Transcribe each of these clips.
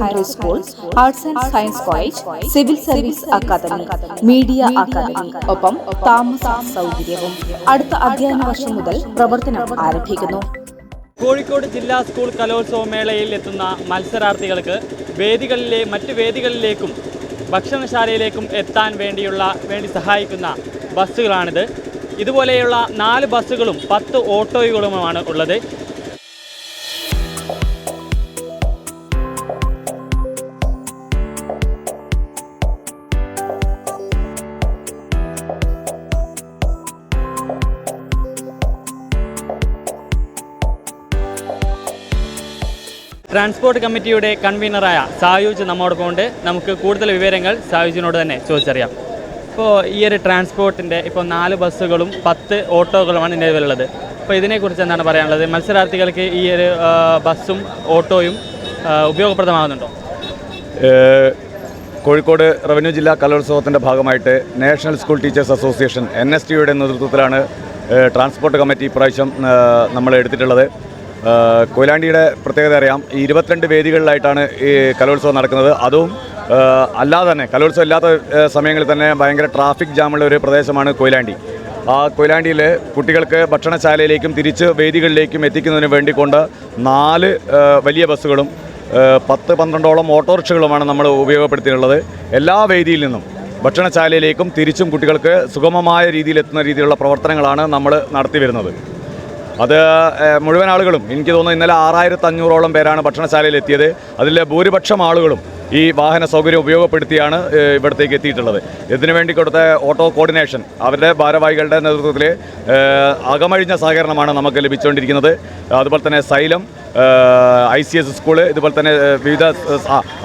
Secondary school arts and science college civil service academy media academy ഒപ്പം താമസ സൗകര്യവും അടുത്ത അധ്യയന വർഷം മുതൽ പ്രവർത്തനം ആരംഭിക്കുന്നു. കോഴിക്കോട് ജില്ലാ സ്കൂൾ കലോത്സവ മേളയിൽ എത്തുന്ന മത്സരാർത്ഥികൾക്ക് വേദികളിലെ മറ്റ് വേദികളിലേക്കും ഭക്ഷണശാലയിലേക്കും എത്താൻ വേണ്ടിയുള്ള വേണ്ടി സഹായിക്കുന്ന ബസ്സുകളാണിത്. ഇതുപോലെയുള്ള നാല് ബസ്സുകളും പത്ത് ഓട്ടോയുകളുമാണ് ഉള്ളത്. ട്രാൻസ്പോർട്ട് കമ്മിറ്റിയുടെ കൺവീനറായ സായുജ് നമ്മോടൊപ്പം ഉണ്ട്. നമുക്ക് കൂടുതൽ വിവരങ്ങൾ സായുജിനോട് തന്നെ ചോദിച്ചറിയാം. ഇപ്പോൾ ഈ ഒരു ട്രാൻസ്പോർട്ടിന്റെ ഇപ്പോൾ നാല് ബസ്സുകളും പത്ത് ഓട്ടോകളുമാണ് നിലവിലുള്ളത് അപ്പോൾ ഇതിനെക്കുറിച്ച് എന്താണ് പറയാനുള്ളത്? മത്സരാർത്ഥികൾക്ക് ഈ ഒരു ബസ്സും ഓട്ടോയും ഉപയോഗപ്രദമാകുന്നുണ്ടോ? കോഴിക്കോട് റവന്യൂ ജില്ലാ കലോത്സവത്തിന്റെ ഭാഗമായിട്ട് national school teachers association N S ടിയുടെ നേതൃത്വത്തിലാണ് ട്രാൻസ്പോർട്ട് കമ്മിറ്റി ഇപ്രാവശ്യം നമ്മൾ എടുത്തിട്ടുള്ളത്. കൊയിലാണ്ടിയുടെ പ്രത്യേകത അറിയാം. ഈ ഇരുപത്തിരണ്ട് വേദികളിലായിട്ടാണ് ഈ കലോത്സവം നടക്കുന്നത്. അതും അല്ലാതെ തന്നെ കലോത്സവം ഇല്ലാത്ത സമയങ്ങളിൽ തന്നെ ഭയങ്കര ട്രാഫിക് ജാമുള്ള ഒരു പ്രദേശമാണ് കൊയിലാണ്ടി. ആ കൊയിലാണ്ടിയിൽ കുട്ടികൾക്ക് ഭക്ഷണശാലയിലേക്കും തിരിച്ച് വേദികളിലേക്കും എത്തിക്കുന്നതിന് വേണ്ടിക്കൊണ്ട് നാല് വലിയ ബസ്സുകളും പത്ത് പന്ത്രണ്ടോളം ഓട്ടോറിക്ഷകളുമാണ് നമ്മൾ ഉപയോഗപ്പെടുത്തിയിട്ടുള്ളത്. എല്ലാ വേദിയിൽ നിന്നും ഭക്ഷണശാലയിലേക്കും തിരിച്ചും കുട്ടികൾക്ക് സുഗമമായ രീതിയിൽ എത്തുന്ന രീതിയിലുള്ള പ്രവർത്തനങ്ങളാണ് നമ്മൾ നടത്തി വരുന്നത്. അത് മുഴുവൻ ആളുകളും. എനിക്ക് തോന്നുന്നു ഇന്നലെ ആറായിരത്തി അഞ്ഞൂറോളം പേരാണ് ഭക്ഷണശാലയിൽ എത്തിയത്. അതിലെ ഭൂരിപക്ഷം ആളുകളും ഈ വാഹന സൗകര്യം ഉപയോഗപ്പെടുത്തിയാണ് ഇവിടത്തേക്ക് എത്തിയിട്ടുള്ളത്. ഇതിനു വേണ്ടി കൊടുത്ത ഓട്ടോ കോർഡിനേഷൻ അവരുടെ ഭാരവാഹികളുടെ നേതൃത്വത്തിൽ അകമഴിഞ്ഞ സഹകരണമാണ് നമുക്ക് ലഭിച്ചുകൊണ്ടിരിക്കുന്നത്. അതുപോലെ തന്നെ Xylem I C S school ഇതുപോലെ തന്നെ വിവിധ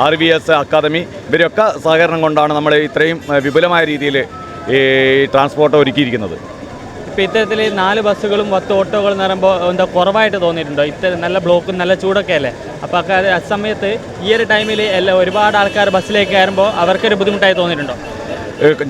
ആർ വി എസ് അക്കാദമി ഇവരൊക്കെ സഹകരണം കൊണ്ടാണ് നമ്മൾ ഇത്രയും വിപുലമായ രീതിയിൽ ഈ ട്രാൻസ്പോർട്ട് ഒരുക്കിയിരിക്കുന്നത്. ഇപ്പോൾ ഇത്തരത്തിൽ നാല് ബസ്സുകളും പത്ത് ഓട്ടോകളും എന്ന് പറയുമ്പോൾ എന്താ കുറവായിട്ട് തോന്നിയിട്ടുണ്ടോ? ഇത്തരം നല്ല ബ്ലോക്കും നല്ല ചൂടൊക്കെ അല്ലേ? അപ്പോൾ ആ സമയത്ത് ഈ ഒരു ടൈമിൽ എല്ലാ ഒരുപാട് ആൾക്കാർ ബസ്സിലേക്ക് കയറുമ്പോൾ അവർക്കൊരു ബുദ്ധിമുട്ടായി തോന്നിയിട്ടുണ്ടോ?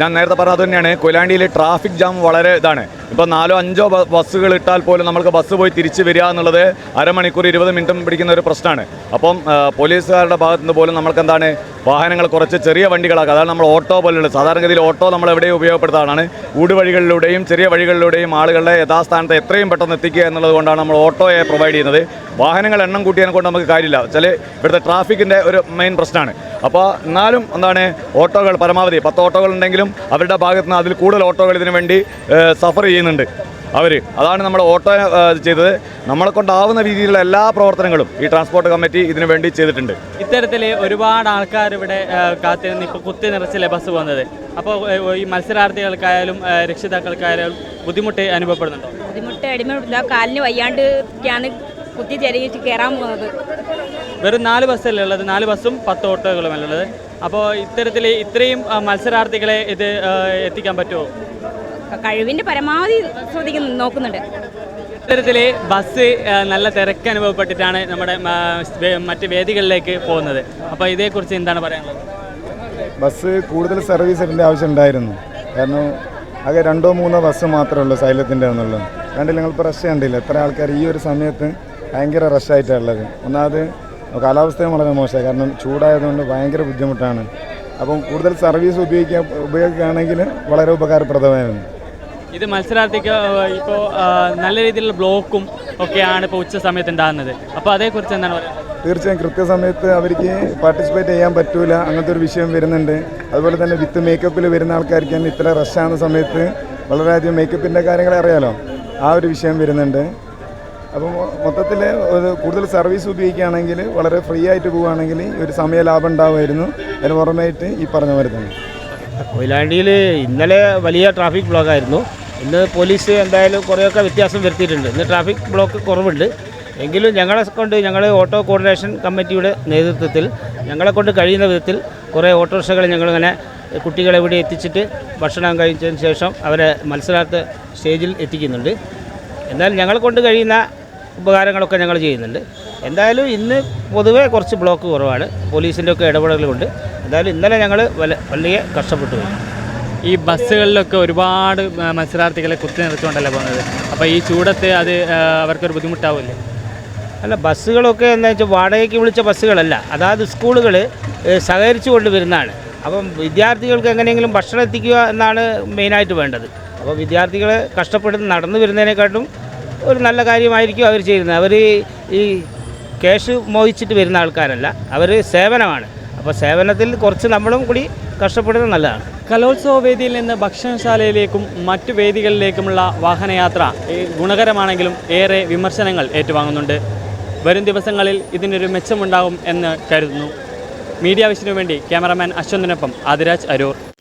ഞാൻ നേരത്തെ പറഞ്ഞത് തന്നെയാണ്. കൊയിലാണ്ടിയിൽ ട്രാഫിക് ജാം വളരെ ഇതാണ്. ഇപ്പോൾ നാലോ അഞ്ചോ ബസ്സുകൾ ഇട്ടാൽ പോലും നമുക്ക് ബസ് പോയി തിരിച്ച് വരിക എന്നുള്ളത് അരമണിക്കൂർ ഇരുപത് മിനിറ്റും പിടിക്കുന്ന ഒരു പ്രശ്നമാണ്. അപ്പം പോലീസുകാരുടെ ഭാഗത്തു നിന്ന് പോലും നമ്മൾക്ക് എന്താണ് വാഹനങ്ങൾ കുറച്ച് ചെറിയ വണ്ടികളാക്കുക അതാണ് നമ്മൾ ഓട്ടോ പോലുള്ള സാധാരണഗതിയിൽ ഓട്ടോ നമ്മൾ എവിടെയും ഉപയോഗപ്പെടുത്താനാണ് ഊടുവഴികളിലൂടെയും ചെറിയ വഴികളിലൂടെയും ആളുകളുടെ യഥാസ്ഥാനത്ത് എത്രയും പെട്ടെന്ന് എത്തിക്കുക എന്നുള്ളത് കൊണ്ടാണ് നമ്മൾ ഓട്ടോയെ പ്രൊവൈഡ് ചെയ്യുന്നത്. വാഹനങ്ങൾ എണ്ണം കൂട്ടിയതിനെ കൊണ്ട് നമുക്ക് കാര്യമില്ല. ചില ഇവിടുത്തെ ട്രാഫിക്കിന്റെ ഒരു മെയിൻ പ്രശ്നമാണ്. അപ്പോൾ എന്നാലും എന്താണ് ഓട്ടോകൾ പരമാവധി പത്ത് ഓട്ടോകൾ ഉണ്ടെങ്കിലും അവരുടെ ഭാഗത്ത് നിന്ന് അതിൽ കൂടുതൽ ഓട്ടോകൾ ഇതിനു വേണ്ടി സഫർ ചെയ്യുന്നുണ്ട്. അവർ അതാണ് നമ്മൾ ഓട്ടോ ചെയ്തത്. നമ്മളെ കൊണ്ടാവുന്ന രീതിയിലുള്ള എല്ലാ പ്രവർത്തനങ്ങളും ഈ ട്രാൻസ്പോർട്ട് കമ്മിറ്റി ഇതിനു വേണ്ടി ചെയ്തിട്ടുണ്ട്. ഇത്തരത്തിൽ ഒരുപാട് ആൾക്കാർ ഇവിടെ കാത്തിരുന്ന് ഇപ്പോൾ കുത്തി നിറച്ചില്ലേ ബസ് പോകുന്നത്. അപ്പോൾ ഈ മത്സരാർത്ഥികൾക്കായാലും രക്ഷിതാക്കൾക്കായാലും ബുദ്ധിമുട്ട് അനുഭവപ്പെടുന്നുണ്ടോ? ബുദ്ധിമുട്ട് അടിമ കാലിന് വയ്യാണ്ട് കുത്തി ചെരിഞ്ഞിട്ട് കയറാൻ പോകുന്നത്. വെറും നാല് ബസ്സല്ലേ ഉള്ളത്? നാല് ബസ്സും പത്ത് അല്ലേ ഉള്ളത്? അപ്പോൾ ഇത്തരത്തിൽ ഇത്രയും മത്സരാർത്ഥികളെ ഇത് എത്തിക്കാൻ പറ്റുമോ? കഴിവിന്റെ പരമാവധി ശ്രദ്ധിക്കുന്നു നോക്കുന്നുണ്ട്. ഇത്തരത്തിൽ ബസ് നല്ല തിരക്ക് അനുഭവപ്പെട്ടിട്ടാണ് നമ്മുടെ മറ്റ് വേദികളിലേക്ക് പോകുന്നത്. അപ്പോൾ ഇതേക്കുറിച്ച് എന്താണ് പറയാനുള്ളത്? ബസ് കൂടുതൽ സർവീസ് ഇടേണ്ട ആവശ്യം ഉണ്ടായിരുന്നു. കാരണം ആകെ രണ്ടോ മൂന്നോ ബസ് മാത്രമേ ഉള്ളൂ സൈലത്തിന്റെ എന്നുള്ളത് കണ്ടില്ല നിങ്ങൾ റഷ് കണ്ടില്ല എത്ര ആൾക്കാർ ഈ ഒരു സമയത്ത് ഭയങ്കര റഷായിട്ടാണ് ഉള്ളത്. ഒന്നാമത് കാലാവസ്ഥയും വളരെ മോശമാണ്. കാരണം ചൂടായതുകൊണ്ട് ഭയങ്കര ബുദ്ധിമുട്ടാണ്. അപ്പം കൂടുതൽ സർവീസ് ഉപയോഗിക്കാൻ ഉപയോഗിക്കുകയാണെങ്കിൽ വളരെ ഉപകാരപ്രദമായിരുന്നു. ഇത് മത്സരാർത്ഥിക്ക് ഇപ്പോൾ നല്ല രീതിയിലുള്ള ബ്ലോക്കും ഒക്കെയാണ് ഇപ്പോൾ ഉച്ച സമയത്ത് ഉണ്ടാകുന്നത്. അപ്പോൾ അതേക്കുറിച്ച് എന്താണ് പറയുന്നത് തീർച്ചയായും കൃത്യസമയത്ത് അവർക്ക് പാർട്ടിസിപ്പേറ്റ് ചെയ്യാൻ പറ്റൂല അങ്ങനത്തെ ഒരു വിഷയം വരുന്നുണ്ട്. അതുപോലെ തന്നെ വിത്ത് മേക്കപ്പിൽ വരുന്ന ആൾക്കാർക്ക് തന്നെ ഇത്ര റഷാകുന്ന സമയത്ത് വളരെയധികം മേക്കപ്പിന്റെ കാര്യങ്ങൾ അറിയാലോ? ആ ഒരു വിഷയം വരുന്നുണ്ട്. അപ്പോൾ മൊത്തത്തിൽ ഒരു കൂടുതൽ സർവീസ് ഉപയോഗിക്കുകയാണെങ്കിൽ വളരെ ഫ്രീ ആയിട്ട് പോവുകയാണെങ്കിൽ ഒരു സമയ ലാഭം ഉണ്ടാവുമായിരുന്നു. അതിന് പുറമേയിട്ട് ഈ പറഞ്ഞ പോലെ തന്നെ. കൊയിലാണ്ടിയിൽ ഇന്നലെ വലിയ ട്രാഫിക് ബ്ലോക്ക് ആയിരുന്നു. ഇന്ന് പോലീസ് എന്തായാലും കുറേയൊക്കെ വ്യത്യാസം വരുത്തിയിട്ടുണ്ട്. ഇന്ന് ട്രാഫിക് ബ്ലോക്ക് കുറവുണ്ട്. എങ്കിലും ഞങ്ങളെ കൊണ്ട് ഞങ്ങൾ ഓട്ടോ കോർഡിനേഷൻ കമ്മിറ്റിയുടെ നേതൃത്വത്തിൽ ഞങ്ങളെ കൊണ്ട് കഴിയുന്ന വിധത്തിൽ കുറേ ഓട്ടോറിക്ഷകൾ ഞങ്ങളിങ്ങനെ കുട്ടികളെ ഇവിടെ എത്തിച്ചിട്ട് ഭക്ഷണം കഴിച്ചതിന് ശേഷം അവരെ മത്സരാർത്ഥ സ്റ്റേജിൽ എത്തിക്കുന്നുണ്ട്. എന്നാൽ ഞങ്ങളെ കൊണ്ട് കഴിയുന്ന ഉപകാരങ്ങളൊക്കെ ഞങ്ങൾ ചെയ്യുന്നുണ്ട്. എന്തായാലും ഇന്ന് പൊതുവേ കുറച്ച് ബ്ലോക്ക് കുറവാണ്. പോലീസിന്റെ ഒക്കെ ഇടപെടലുകൊണ്ട് എന്തായാലും ഇന്നലെ ഞങ്ങൾ വലിയ കഷ്ടപ്പെട്ടു. പോയി ഈ ബസ്സുകളിലൊക്കെ ഒരുപാട് മത്സരാർത്ഥികളെ കുത്തി നിറച്ചുകൊണ്ടല്ലേ പോകുന്നത്? അപ്പോൾ ഈ ചൂടത്ത് അത് അവർക്കൊരു ബുദ്ധിമുട്ടാവില്ലേ? അല്ല ബസ്സുകളൊക്കെ എന്താ വെച്ചാൽ വാടകയ്ക്ക് വിളിച്ച ബസ്സുകളല്ല. അതായത് സ്കൂളുകൾ സഹകരിച്ചു കൊണ്ട് വരുന്നതാണ് അപ്പം വിദ്യാർത്ഥികൾക്ക് എങ്ങനെയെങ്കിലും ഭക്ഷണം എത്തിക്കുക എന്നാണ് മെയിനായിട്ട് വേണ്ടത്. അപ്പോൾ വിദ്യാർത്ഥികൾ കഷ്ടപ്പെട്ട് നടന്നു വരുന്നതിനെക്കാട്ടും ഒരു നല്ല കാര്യമായിരിക്കും അവർ ചെയ്യുന്നത്. അവർ ഈ ക്യാഷ് മോഹിച്ചിട്ട് വരുന്ന ആൾക്കാരല്ല. അവർ സേവനമാണ്. അപ്പോൾ സേവനത്തിൽ കുറച്ച് നമ്മളും കൂടി കഷ്ടപ്പെടുന്നത് നല്ലതാണ്. കലോത്സവ വേദിയിൽ നിന്ന് ഭക്ഷണശാലയിലേക്കും മറ്റു വേദികളിലേക്കുമുള്ള വാഹനയാത്ര ഗുണകരമാണെങ്കിലും ഏറെ വിമർശനങ്ങൾ ഏറ്റുവാങ്ങുന്നുണ്ട്. വരും ദിവസങ്ങളിൽ ഇതിനൊരു മെച്ചമുണ്ടാകും എന്ന് കരുതുന്നു. മീഡിയ വിഷനു വേണ്ടി ക്യാമറമാൻ അശ്വന്തിനൊപ്പം ആദിരാജ് അരൂർ.